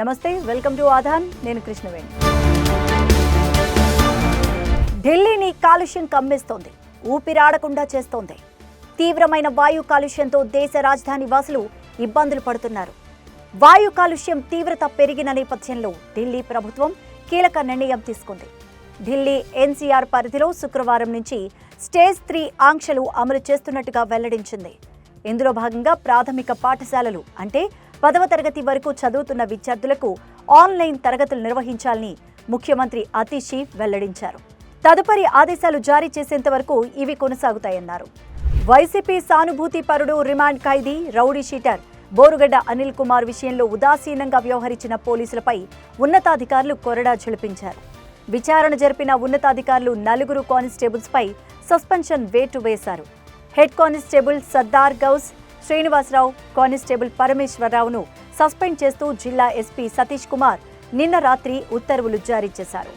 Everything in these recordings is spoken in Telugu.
నమస్తే వెల్కమ్ టు ఆధాన్ నేను కృష్ణవేణి. ఢిల్లీని కాలుష్యం కమ్మేస్తోంది ఊపిరాడకుండా చేస్తోంది. తీవ్రమైన వాయు కాలుష్యంతో దేశ రాజధాని వాసులు ఇబ్బందులు పడుతున్నారు. వాయు కాలుష్యం తీవ్రత పెరిగిన నేపథ్యంలో ఢిల్లీ ప్రభుత్వం కీలక నిర్ణయం తీసుకుంది. ఢిల్లీ ఎన్సీఆర్ పరిధిలో శుక్రవారం నుంచి స్టేజ్ త్రీ ఆంక్షలు అమలు చేస్తున్నట్టుగా వెల్లడించింది. ఇందులో భాగంగా ప్రాథమిక పాఠశాలలు అంటే పదవ తరగతి వరకు చదువుతున్న విద్యార్థులకు ఆన్లైన్ తరగతులు నిర్వహించాలని ముఖ్యమంత్రి అతిషీ వెల్లడించారు. తదుపరి ఆదేశాలు జారీ చేసేంత వరకు ఇవి కొనసాగుతాయన్నారు. వైసీపీ సానుభూతి పరుడు రిమాండ్ ఖైదీ రౌడీ షీటర్. బోరుగడ్డ అనిల్ కుమార్ విషయంలో ఉదాసీనంగా వ్యవహరించిన పోలీసులపై ఉన్నతాధికారులు కొరడా ఝుళిపించారు విచారణ జరిపిన ఉన్నతాధికారులు నలుగురు కానిస్టేబుల్స్పై సస్పెన్షన్ వేటు వేశారు. Head constable Sardar Gous Srinivasarao constable పరమేశ్వరరావును suspend చేస్తూ జిల్లా ఎస్పీ సతీష్ కుమార్ నిన్న రాత్రి ఉత్తర్వులు జారీ చేశారు.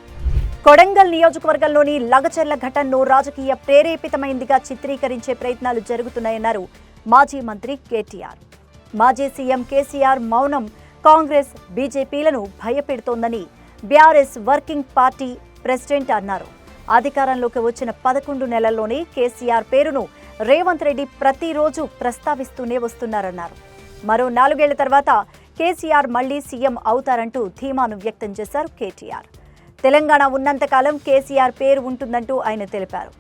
కొడంగల్ నియోజకవర్గంలోని లగచర్ల ఘటనను రాజకీయ ప్రేరేపితమైందిగా చిత్రీకరించే ప్రయత్నాలు జరుగుతున్నాయన్నారు మాజీ మంత్రి కేటీఆర్. మాజీ సీఎం కేసీఆర్ మౌనం కాంగ్రెస్ బీజేపీలను భయపెడుతోందని బీఆర్ఎస్ వర్కింగ్ పార్టీ ప్రెసిడెంట్ అన్నారు. అధికారంలోకి వచ్చిన పదకొండు నెలల్లోనే కేసీఆర్ పేరును రేవంత్ రెడ్డి ప్రతిరోజు ప్రస్తావిస్తూనే వస్తున్నారన్నారు. మరో నాలుగేళ్ళ తర్వాత కేసీఆర్ మళ్ళీ సీఎం అవుతారంటూ ధీమాను వ్యక్తం చేశారు కేటీఆర్. తెలంగాణ ఉన్నంతకాలం కేసీఆర్ పేరు ఉంటుందంటూ ఆయన తెలిపారు.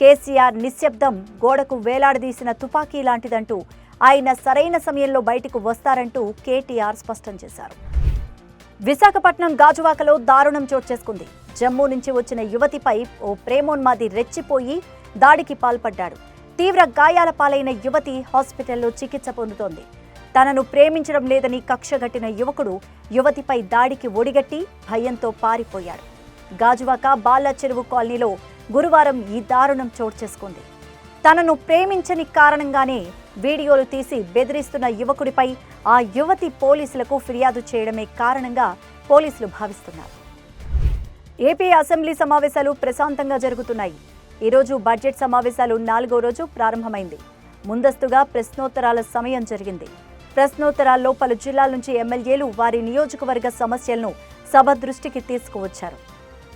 కేసీఆర్ నిశ్శబ్దం గోడకు వేలాడదీసిన తుపాకీ లాంటిదంటూ ఆయన సరైన సమయంలో బయటకు వస్తారంటూ కేటీఆర్ స్పష్టం చేశారు. విశాఖపట్నం గాజువాకలో దారుణం చోటు చేసుకుంది. జమ్మూ నుంచి వచ్చిన యువతిపై ఓ ప్రేమోన్మాది రెచ్చిపోయి దాడికి పాల్పడ్డాడు. తీవ్ర గాయాల పాలైన యువతి హాస్పిటల్లో చికిత్స పొందుతోంది. తనను ప్రేమించడం లేదని కక్షగట్టిన యువకుడు యువతిపై దాడికి ఒడిగట్టి భయంతో పారిపోయాడు. గాజువాక బాల చెరువు కాలనీలో గురువారం ఈ దారుణం చోటు చేసుకుంది. తనను ప్రేమించని కారణంగానే వీడియోలు తీసి బెదిరిస్తున్న యువకుడిపై ఆ యువతి పోలీసులకు ఫిర్యాదు చేయడమే కారణంగా పోలీసులు భావిస్తున్నారు. ఏపీ అసెంబ్లీ సమావేశాలు ప్రశాంతంగా జరుగుతున్నాయి. ఈరోజు బడ్జెట్ సమావేశాలు నాలుగో రోజు ప్రారంభమైంది. ముందస్తుగా ప్రశ్నోత్తరాల సమయం జరిగింది. ప్రశ్నోత్తరాల్లో పలు జిల్లాల నుంచి ఎమ్మెల్యేలు వారి నియోజకవర్గ సమస్యలను సభ దృష్టికి తీసుకువచ్చారు.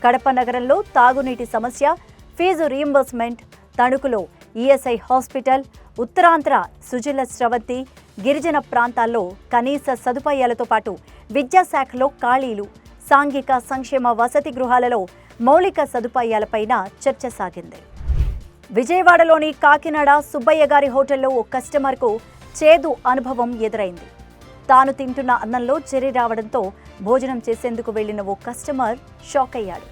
కడప నగరంలో తాగునీటి సమస్య ఫీజు రీయింబర్స్మెంట్ తణుకులో ఈఎస్ఐ హాస్పిటల్ ఉత్తరాంధ్ర సుజల స్రవంతి గిరిజన ప్రాంతాల్లో కనీస సదుపాయాలతో పాటు విద్యాశాఖలో ఖాళీలు సాంఘిక సంక్షేమ వసతి గృహాలలో మౌలిక సదుపాయాలపైన చర్చ సాగింది. విజయవాడలోని కాకినాడ సుబ్బయ్య గారి హోటల్లో ఓ కస్టమర్కు చేదు అనుభవం ఎదురైంది. తాను తింటున్న అన్నంలో చెరి రావడంతో భోజనం చేసేందుకు వెళ్ళిన ఓ కస్టమర్ షాక్ అయ్యాడు.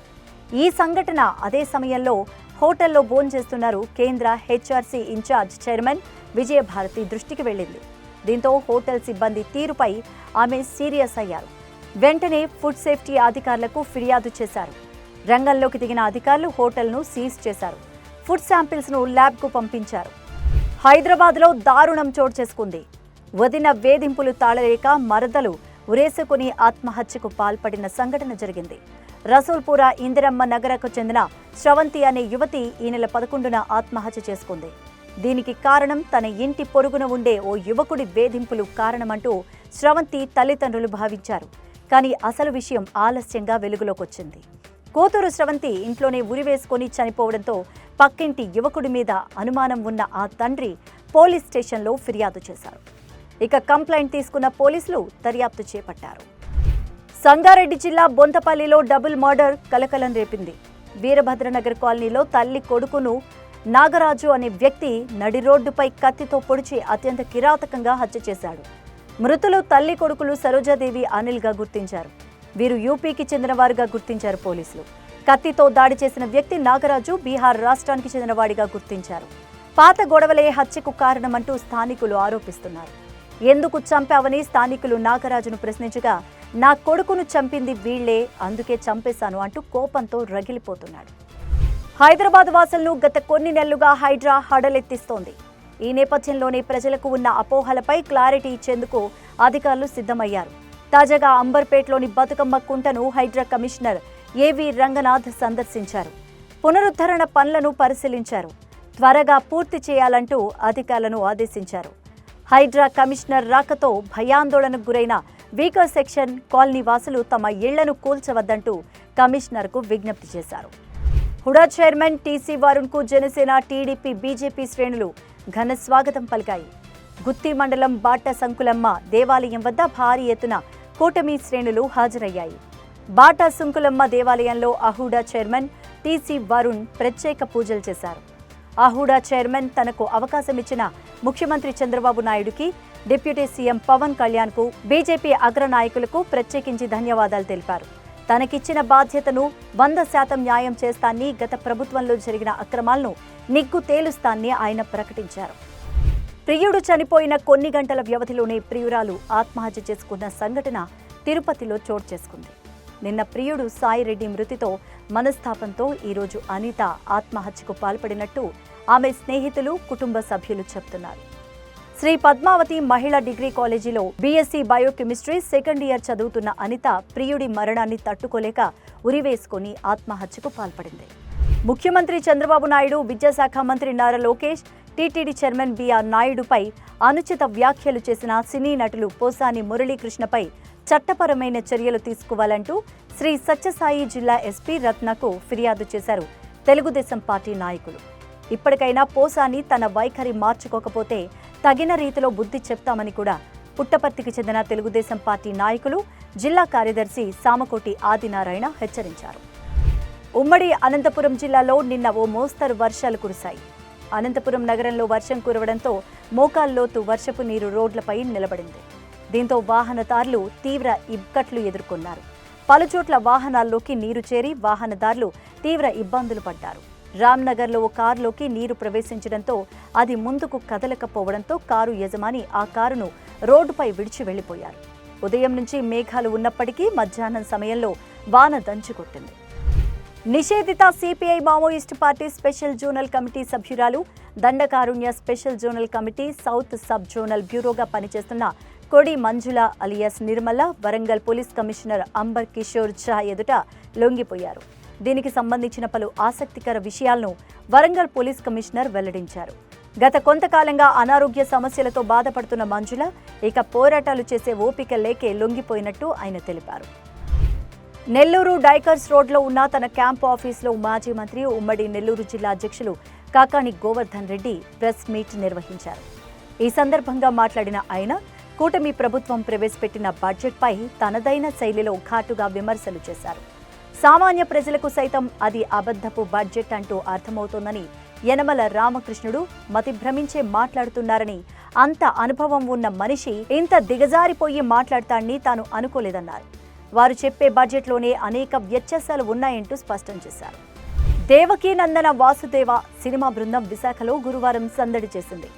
ఈ సంఘటన అదే సమయంలో హోటల్లో భోంచేస్తున్నారు కేంద్ర హెచ్ఆర్సీ ఇన్ఛార్జ్ చైర్మన్ విజయభారతి దృష్టికి వెళ్ళింది. దీంతో హోటల్ సిబ్బంది తీరుపై ఆమె సీరియస్ అయ్యారు. వెంటనే ఫుడ్ సేఫ్టీ అధికారులకు ఫిర్యాదు చేశారు. రంగంలోకి దిగిన అధికారులు హోటల్ను సీజ్ చేశారు. ఫుడ్ శాంపిల్స్ను ల్యాబ్కు పంపించారు. హైదరాబాద్లో దారుణం చోటు చేసుకుంది. వదిన వేధింపులు తాళలేక మరదలు ఉరేసుకుని ఆత్మహత్యకు పాల్పడిన సంఘటన జరిగింది. రసూల్పురా ఇందిరమ్మ నగరకు చెందిన శ్రవంతి అనే యువతి ఈ నెల పదకొండున ఆత్మహత్య చేసుకుంది. దీనికి కారణం తన ఇంటి పొరుగున ఉండే ఓ యువకుడి వేధింపులు కారణమంటూ శ్రవంతి తల్లిదండ్రులు భావించారు. కానీ అసలు విషయం ఆలస్యంగా వెలుగులోకొచ్చింది. కూతురు స్రవంతి ఇంట్లోనే ఉరివేసుకొని చనిపోవడంతో పక్కింటి యువకుడి మీద అనుమానం ఉన్న ఆ తండ్రి పోలీస్ స్టేషన్లో ఫిర్యాదు చేశారు. ఇక కంప్లైంట్ తీసుకున్న పోలీసులు దర్యాప్తు చేపట్టారు. సంగారెడ్డి జిల్లా బొంతపల్లిలో డబుల్ మర్డర్ కలకలం రేపింది. వీరభద్రనగర్ కాలనీలో తల్లి కొడుకును నాగరాజు అనే వ్యక్తి నడి రోడ్డుపై కత్తితో పొడిచి అత్యంత కిరాతకంగా హత్య చేశాడు. మృతులు తల్లి కొడుకులు సరోజాదేవి అనిల్గా గుర్తించారు. వీరు యూపీకి చెందినవారుగా గుర్తించారు పోలీసులు. కత్తితో దాడి చేసిన వ్యక్తి నాగరాజు బీహార్ రాష్ట్రానికి చెందినవాడిగా గుర్తించారు. పాత గొడవలే హత్యకు కారణమంటూ స్థానికులు ఆరోపిస్తున్నారు. ఎందుకు చంపావని స్థానికులు నాగరాజును ప్రశ్నించగా నా కొడుకును చంపింది వీళ్ళే అందుకే చంపేశాను అంటూ కోపంతో రగిలిపోతున్నాడు. హైదరాబాద్ వాసులను గత కొన్ని నెలలుగా హైడ్రా హడలెత్తిస్తోంది. ఈ నేపథ్యంలోనే ప్రజలకు ఉన్న అపోహలపై క్లారిటీ ఇచ్చేందుకు అధికారులు సిద్ధమయ్యారు. తాజాగా అంబర్పేట్లోని బతుకమ్మ కుంటను హైడ్రా కమిషనర్ ఏవి రంగనాథ్ సందర్శించారు. పునరుద్ధరణ పనులను పరిశీలించారు. త్వరగా పూర్తి చేయాలంటూ అధికారులను ఆదేశించారు. హైడ్రా కమిషనర్ రాకతో భయాందోళనకు గురైన వీకర్ సెక్షన్ కాలనీ వాసులు తమ ఇళ్ళను కూల్చవద్దంటూ కమిషనర్కు విజ్ఞప్తి చేశారు. హుడా చైర్మన్ టీసీ వరుణ్కు జనసేన టీడీపీ బీజేపీ శ్రేణులు ఘన స్వాగతం పలికాయి. గుత్తి మండలం బాట సంకులమ్మ దేవాలయం వద్ద భారీ ఎత్తున కూటమి శ్రేణులు హాజరయ్యాయి. బాటా సుంకులమ్మ దేవాలయంలో అహూడా చైర్మన్ టీసీ వరుణ్ ప్రత్యేక పూజలు చేశారు. అహూడా చైర్మన్ తనకు అవకాశం ఇచ్చిన ముఖ్యమంత్రి చంద్రబాబు నాయుడుకి డిప్యూటీ సీఎం పవన్ కళ్యాణ్కు బీజేపీ అగ్రనాయకులకు ప్రత్యేకించి ధన్యవాదాలు తెలిపారు. తనకిచ్చిన బాధ్యతను వంద శాతం న్యాయం చేస్తాన్ని గత ప్రభుత్వంలో జరిగిన అక్రమాలను నిగ్గు తేలుస్తాన్ని ఆయన ప్రకటించారు. ప్రియుడు చనిపోయిన కొన్ని గంటల వ్యవధిలోనే ప్రియురాలు ఆత్మహత్య చేసుకున్న సంఘటన తిరుపతిలో చోటు చేసుకుంది. నిన్న ప్రియుడు సాయిరెడ్డి మృతితో మనస్తాపంతో ఈరోజు అనిత ఆత్మహత్యకు పాల్పడినట్టు ఆమె స్నేహితులు కుటుంబ సభ్యులు చెబుతున్నారు. శ్రీ పద్మావతి మహిళా డిగ్రీ కాలేజీలో బీఎస్సీ బయోకెమిస్ట్రీ సెకండ్ ఇయర్ చదువుతున్న అనిత ప్రియుడి మరణాన్ని తట్టుకోలేక ఉరివేసుకొని ఆత్మహత్యకు పాల్పడింది. ముఖ్యమంత్రి చంద్రబాబు నాయుడు విద్యాశాఖ మంత్రి Nara Lokesh TTD chairman BR నాయుడుపై అనుచిత వ్యాఖ్యలు చేసిన సినీ నటులు పోసాని మురళీకృష్ణపై చట్టపరమైన చర్యలు తీసుకోవాలంటూ శ్రీ సత్యసాయి జిల్లా ఎస్పీ రత్నకు ఫిర్యాదు చేశారు తెలుగుదేశం పార్టీ నాయకులు. ఇప్పటికైనా పోసాని తన వైఖరి మార్చుకోకపోతే తగిన రీతిలో బుద్ధి చెప్తామని కూడా పుట్టపర్తికి చెందిన తెలుగుదేశం పార్టీ నాయకులు జిల్లా కార్యదర్శి సామకోటి ఆదినారాయణ హెచ్చరించారు. ఉమ్మడి అనంతపురం జిల్లాలో నిన్న ఓ మోస్తరు వర్షాలు కురిశాయి. అనంతపురం నగరంలో వర్షం కురవడంతో మోకాల్లోతు వర్షపు నీరు రోడ్లపై నిలబడింది. దీంతో వాహనదారులు తీవ్ర ఇక్కట్లు ఎదుర్కొన్నారు. పలుచోట్ల వాహనాల్లోకి నీరు చేరి వాహనదారులు తీవ్ర ఇబ్బందులు పడ్డారు. రామ్నగర్లో ఓ కారులోకి నీరు ప్రవేశించడంతో అది ముందుకు కదలకపోవడంతో కారు యజమాని ఆ కారును రోడ్డుపై విడిచి వెళ్ళిపోయారు ఉదయం నుంచి మేఘాలు ఉన్నప్పటికీ మధ్యాహ్నం సమయంలో వాన దంచుకొట్టింది. నిషేధిత CPI Maoist party special zonal committee సభ్యురాలు Dandakaranya special zonal committee south sub zonal బ్యూరోగా పనిచేస్తున్న Kodi Manjula alias Nirmala Warangal police commissioner Amber Kishore Jha ఎదుట లొంగిపోయారు. దీనికి సంబంధించిన పలు ఆసక్తికర విషయాలను వరంగల్ పోలీస్ కమిషనర్ వెల్లడించారు. గత కొంతకాలంగా అనారోగ్య సమస్యలతో బాధపడుతున్న మంజుల ఇక పోరాటాలు చేసే ఓపిక లేకే లొంగిపోయినట్టు ఆయన తెలిపారు. నెల్లూరు డైకర్స్ రోడ్లో ఉన్న తన క్యాంప్ ఆఫీసులో మాజీ మంత్రి ఉమ్మడి నెల్లూరు జిల్లా అధ్యక్షులు కాకాని గోవర్ధన్ రెడ్డి ప్రెస్ మీట్ నిర్వహించారు. ఈ సందర్భంగా మాట్లాడిన ఆయన కూటమి ప్రభుత్వం ప్రవేశపెట్టిన బడ్జెట్పై తనదైన శైలిలో ఘాటుగా విమర్శలు చేశారు. సామాన్య ప్రజలకు సైతం అది అబద్ధపు బడ్జెట్ అంటూ అర్థమవుతోందని యనమల రామకృష్ణుడు మతి భ్రమించే మాట్లాడుతున్నారని అంత అనుభవం ఉన్న మనిషి ఇంత దిగజారిపోయి మాట్లాడతాన్ని తాను అనుకోలేదన్నారు. వారు చెప్పే బడ్జెట్లోనే అనేక వ్యత్యాసాలు ఉన్నాయంటూ స్పష్టం చేశారు. దేవకీ నందన వాసుదేవ సినిమా బృందం విశాఖలో గురువారం సందడి చేసింది.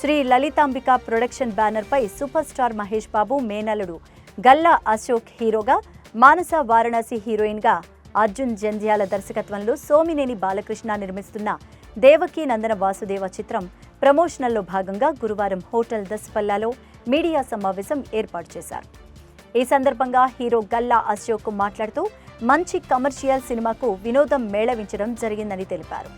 శ్రీ లలితాంబిక ప్రొడక్షన్ బ్యానర్పై సూపర్ స్టార్ మహేష్ బాబు మేనలుడు గల్లా అశోక్ హీరోగా మానస వారణాసి హీరోయిన్గా అర్జున్ జంధ్యాల దర్శకత్వంలో సోమినేని బాలకృష్ణ నిర్మిస్తున్న దేవకీ నందన వాసుదేవ చిత్రం ప్రమోషనల్లో భాగంగా గురువారం హోటల్ దస్పల్లాలో మీడియా సమావేశం ఏర్పాటు చేశారు. ఈ సందర్భంగా హీరో గల్లా అశోక్ మాట్లాడుతూ మంచి కమర్షియల్ సినిమాకు వినోదం మేళవించడం జరిగిందని తెలిపారు.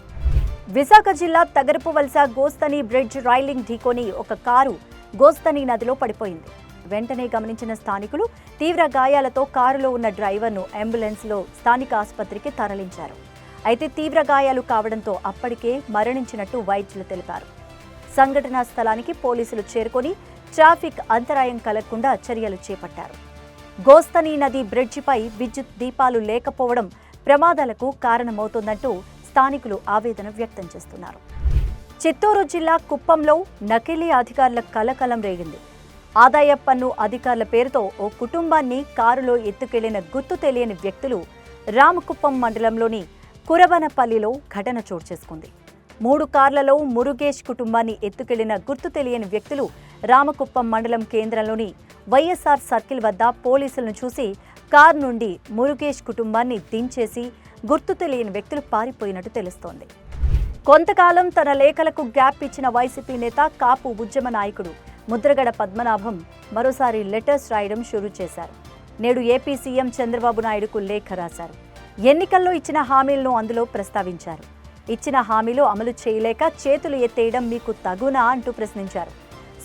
విశాఖ జిల్లా తగరపు వలస గోస్తని బ్రిడ్జ్ రైలింగ్ ఢీకొని ఒక కారు గోస్తని నదిలో పడిపోయింది. వెంటనే గమనించిన స్థానికులు తీవ్ర గాయాలతో కారులో ఉన్న డ్రైవర్ను అంబులెన్స్లో స్థానిక ఆసుపత్రికి తరలించారు. అయితే తీవ్ర గాయాలు కావడంతో అప్పటికే మరణించినట్టు వైద్యులు తెలిపారు. సంఘటనా స్థలానికి పోలీసులు చేరుకొని ట్రాఫిక్ అంతరాయం కలగకుండా చర్యలు చేపట్టారు. గోస్తని నది బ్రిడ్జిపై విద్యుత్ దీపాలు లేకపోవడం ప్రమాదాలకు కారణమవుతోందంటూ స్థానికులు ఆవేదన వ్యక్తం చేస్తున్నారు. చిత్తూరు జిల్లా కుప్పంలో నకిలీ అధికారుల కలకలం రేగింది. ఆదాయ పన్ను అధికారుల పేరుతో ఓ కుటుంబాన్ని కారులో ఎత్తుకెళ్ళిన గుర్తు తెలియని వ్యక్తులు రామకుప్పం మండలంలోని కురబనపల్లిలో ఘటన చోటు చేసుకుంది. మూడు కార్లలో మురుగేష్ కుటుంబాన్ని ఎత్తుకెళ్ళిన గుర్తు తెలియని వ్యక్తులు రామకుప్పం మండలం కేంద్రంలోని వైఎస్ఆర్ సర్కిల్ వద్ద పోలీసులను చూసి కారు నుండి మురుగేష్ కుటుంబాన్ని దించేసి గుర్తు తెలియని వ్యక్తులు పారిపోయినట్టు తెలుస్తోంది. కొంతకాలం తన లేఖలకు గ్యాప్ ఇచ్చిన వైసీపీ నేత కాపు ఉద్యమ నాయకుడు ముద్రగడ పద్మనాభం మరోసారి లెటర్స్ రాయడం షురూ చేశారు. నేడు ఏపీ సీఎం చంద్రబాబు నాయుడుకు లేఖ రాశారు. ఎన్నికల్లో ఇచ్చిన హామీలను అందులో ప్రస్తావించారు. ఇచ్చిన హామీలు అమలు చేయలేక చేతులు ఎత్తేయడం మీకు తగునా అంటూ ప్రశ్నించారు.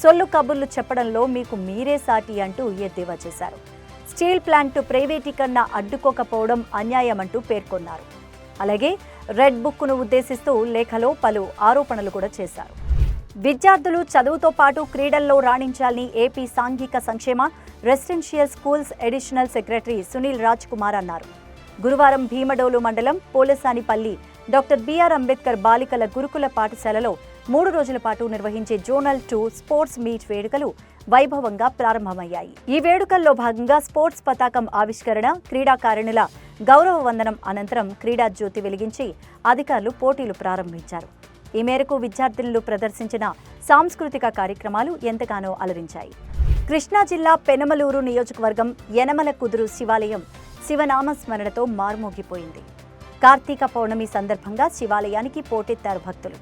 సొల్లు కబుర్లు చెప్పడంలో మీకు మీరే సాటి అంటూ ఎద్దేవా చేశారు? స్టీల్ ప్లాంట్ ప్రైవేటీకరణ అడ్డుకోకపోవడం అన్యాయమంటూ పేర్కొన్నారు. అలాగే రెడ్ బుక్ను ఉద్దేశిస్తూ లేఖలో పలు ఆరోపణలు కూడా చేశారు. విద్యార్థులు చదువుతో పాటు క్రీడల్లో రాణించాలని ఏపీ సాంఘిక సంక్షేమ residential schools additional secretary Sunil Raj Kumar అన్నారు. గురువారం భీమడోలు మండలం పోలసానిపల్లి డాక్టర్ బిఆర్ అంబేద్కర్ బాలికల గురుకుల పాఠశాలలో మూడు రోజుల పాటు నిర్వహించే జోనల్ టూ స్పోర్ట్స్ మీట్ వేడుకలు వైభవంగా ప్రారంభమయ్యాయి. ఈ వేడుకల్లో భాగంగా స్పోర్ట్స్ పతాకం ఆవిష్కరణ క్రీడాకారిణుల గౌరవ వందనం అనంతరం క్రీడా జ్యోతి వెలిగించి అధికారులు పోటీలు ప్రారంభించారు. ఈ మేరకు విద్యార్థినులు ప్రదర్శించిన సాంస్కృతిక కార్యక్రమాలు ఎంతగానో అలరించాయి. కృష్ణా జిల్లా పెనమలూరు నియోజకవర్గం యనమల కుదురు శివాలయం శివనామ స్మరణతో మార్మోగిపోయింది. కార్తీక పౌర్ణమి సందర్భంగా శివాలయానికి పోటెత్తారు భక్తులు.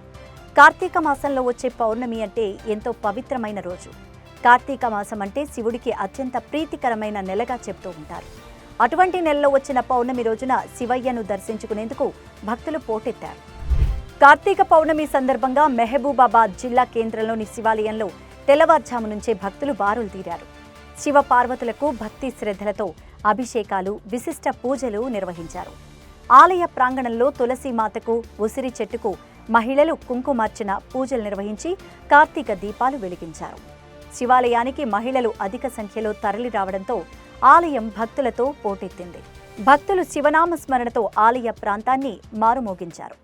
కార్తీక మాసంలో వచ్చే పౌర్ణమి అంటే ఎంతో పవిత్రమైన రోజు. కార్తీక మాసం అంటే శివుడికి అత్యంత ప్రీతికరమైన నెలగా చెప్తూ ఉంటారు. అటువంటి నెలలో వచ్చిన పౌర్ణమి రోజున శివయ్యను దర్శించుకునేందుకు భక్తులు పోటెత్తారు. కార్తీక పౌర్ణమి సందర్భంగా మెహబూబాబాద్ జిల్లా కేంద్రంలోని శివాలయంలో తెల్లవారుజాము నుంచే భక్తులు బారులు తీరారు. శివ పార్వతులకు భక్తి శ్రద్ధలతో అభిషేకాలు విశిష్ట పూజలు నిర్వహించారు. ఆలయ ప్రాంగణంలో తులసి మాతకు ఉసిరి చెట్టుకు మహిళలు కుంకుమార్చన పూజలు నిర్వహించి కార్తీక దీపాలు వెలిగించారు. శివాలయానికి మహిళలు అధిక సంఖ్యలో తరలి రావడంతో ఆలయం భక్తులతో పోటెత్తింది. భక్తులు శివనామ స్మరణతో ఆలయ ప్రాంతాన్ని మారుమోగించారు.